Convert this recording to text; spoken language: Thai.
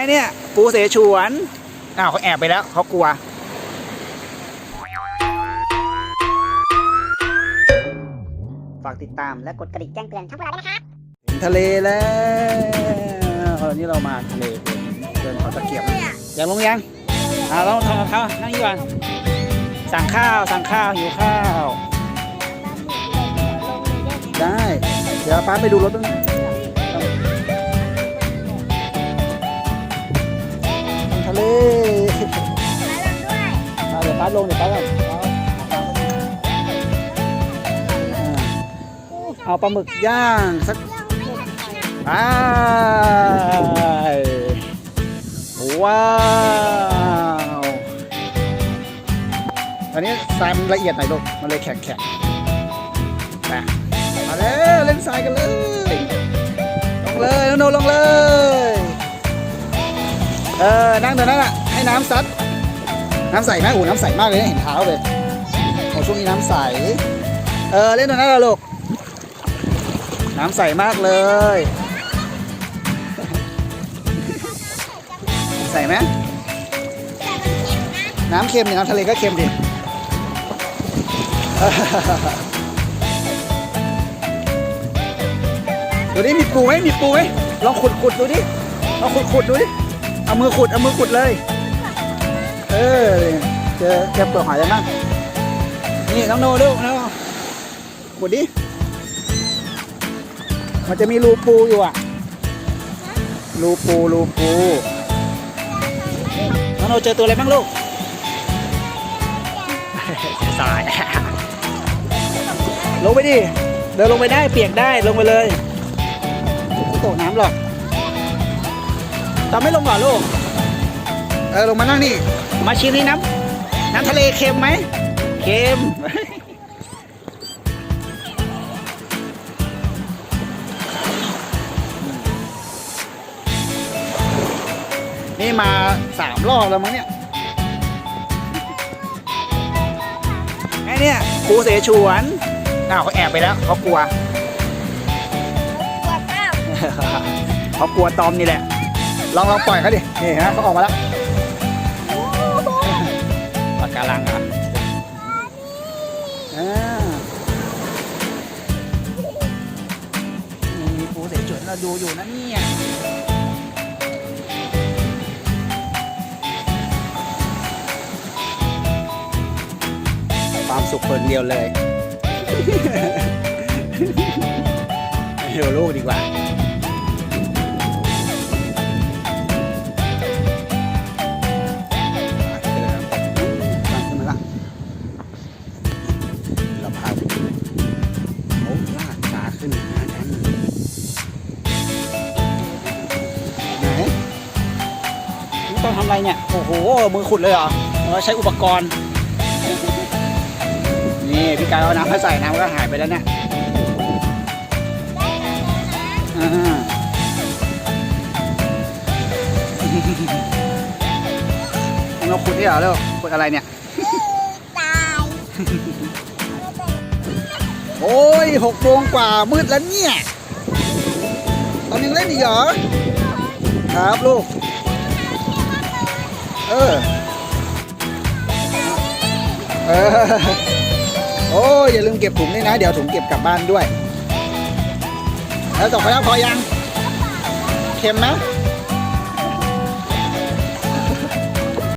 อ้เนี่ย ปูเสฉวนอ้าวเขาแอบไปแล้วเขากลัว ฝากติดตามและกดกระดิ่งแจ้งเตือนช่องพวกเราด้วยนะครับ ถึงทะเลแล้วตอนนี้เรามาทะเลเดินเขาตะเกียบนะยังลงยังอ่าเราทำกับข้าวนั่งนี่ก่อนสั่งข้าวสั่งข้าวหิวข้าว ได้ เดี๋ยวป้าไปดูรถด้วย ลงเดี๋ยวป้าลงเอาปลาหมึกย่างสักไปว้าว อันนี้ทรายมันละเอียดหน่อยลูก มันเลยแข็งแข็งมาแล้วเล่นทรายกันเลย ลงเลยน้องโนลงเลย เออ นั่งตรงนั้นอะ ให้น้ำซัด น้ำใสไหมโอ้น้ำใสมากเลยเห็นเท้าเลยโอ้ช่วงนี้น้ำใส เออเล่นตรงนั้นละลูก น้ำใสมากเลย ใสไหมน้ำเค็มเนี่ยน้ำทะเลก็เค็มดิดูดิมีปูไหมมีปูไหมลองขุดขุดดูดิลองขุดขุดดูดิ เอามือขุด เอามือขุดเลย เออเจอเจอเปลือกหอยแล้วมั้งนี่น้องโนดูน้องโนขุดดิ มันจะมีรูปูอยู่อะ รูปูรูปูน้องโนเจอตัวอะไรบ้างลูกสายลงไปดิ เดินลงไปได้เปียกได้ลงไปเลยตกน้ำหรอกตอนไม่ลงก่อนลูก เออลงมานั่งนี่ มาชิมนี่น้ำน้ำทะเลเค็มไหมเค็มนี่มาสามรอบแล้วมั้งเนี่ยไอ้เนี่ยปูเสฉวนอ้าวเขาแอบไปแล้วเขากลัวกดเก้าเขากลัวตอมนี่แหละ ลองลองปล่อยเขาดิ นี่ฮะเขาออกมาแล้วปากการังอะอ่ามีปูเสฉวนเราดูอยู่นะเนี่ยความสุขคนเดียวเลยให้ดูลูกดีกว่า องทำอะไรเนี่ย โอ้โห มือขุดเลยเหรอเราใช้อุปกรณ์ นี่พี่กายเอาน้ำมาใส่น้ำก็หายไปแล้วเนี่ยอ่าเราขุดที่เหรอเร็วขุดอะไรเนี่ย ตาย โอ้ยหกโมงกว่ามืดแล้วเนี่ย ตอนยังเล่นอีกเหรอ ครับลูก เออเออโอ้ยอย่าลืมเก็บถุงด้วยนะ เดี๋ยวถุงเก็บกลับบ้านด้วย แล้วตกไปแล้วพอยัง เค็มไหม